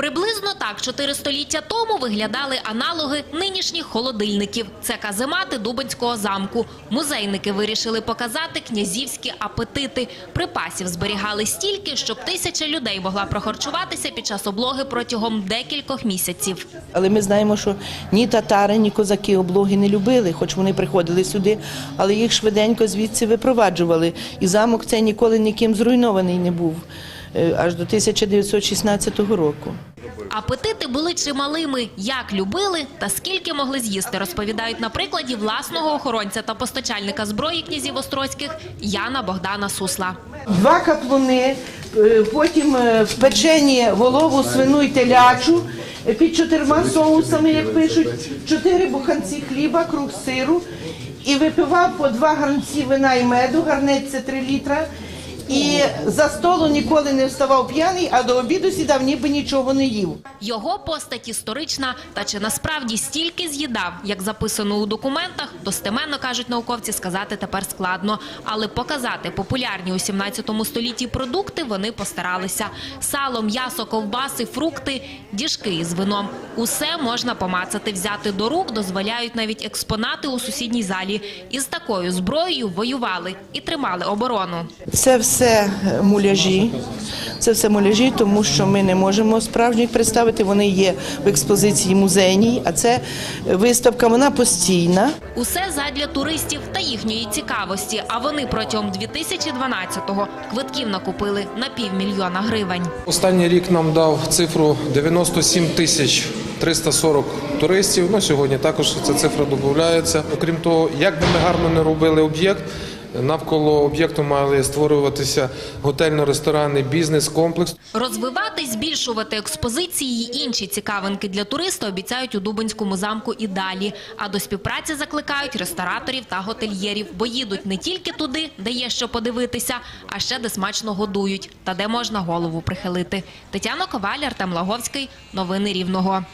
Приблизно так чотири століття тому виглядали аналоги нинішніх холодильників. Це каземати Дубинського замку. Музейники вирішили показати князівські апетити. Припасів зберігали стільки, щоб тисяча людей могла прохарчуватися під час облоги протягом декількох місяців. Але ми знаємо, що ні татари, ні козаки облоги не любили, хоч вони приходили сюди, але їх швиденько звідси випроваджували. І замок цей ніколи ніким зруйнований не був аж до 1916 року. Апетити були чималими, як любили та скільки могли з'їсти, розповідають на прикладі власного охоронця та постачальника зброї князів Острозьких Яна Богдана Сусла. Два каплуни, е, потім е, печені голову свину й телячу е, під чотирма соусами, як пишуть, чотири буханці хліба, круг сиру і випивав по два гарнці вина і меду, гарнець це три літра. І за столу ніколи не вставав п'яний, а до обіду сідав, ніби нічого не їв. Його постать історична, та чи насправді стільки з'їдав, як записано у документах, достеменно кажуть науковці, сказати тепер складно. Але показати популярні у 17 столітті продукти вони постаралися: сало, м'ясо, ковбаси, фрукти, діжки із вином. Усе можна помацати, взяти до рук, дозволяють навіть експонати у сусідній залі. Із такою зброєю воювали і тримали оборону. Це все муляжі. Це все муляжі, тому що ми не можемо справжніх представити. Вони є в експозиції музейній, а це виставка, вона постійна. Усе задля туристів та їхньої цікавості. А вони протягом 2012-го квитків накупили на півмільйона гривень. Останній рік нам дав цифру 97 тисяч 340 туристів. Ну, сьогодні також ця цифра додається. Окрім того, як би ми гарно не робили об'єкт, навколо об'єкту мали створюватися готельно-ресторанний бізнес-комплекс. Розвивати, збільшувати експозиції й інші цікавинки для туриста обіцяють у Дубинському замку і далі. А до співпраці закликають рестораторів та готельєрів, бо їдуть не тільки туди, де є що подивитися, а ще де смачно годують та де можна голову прихилити. Тетяна Коваль, Артем Лаговський. Новини Рівного.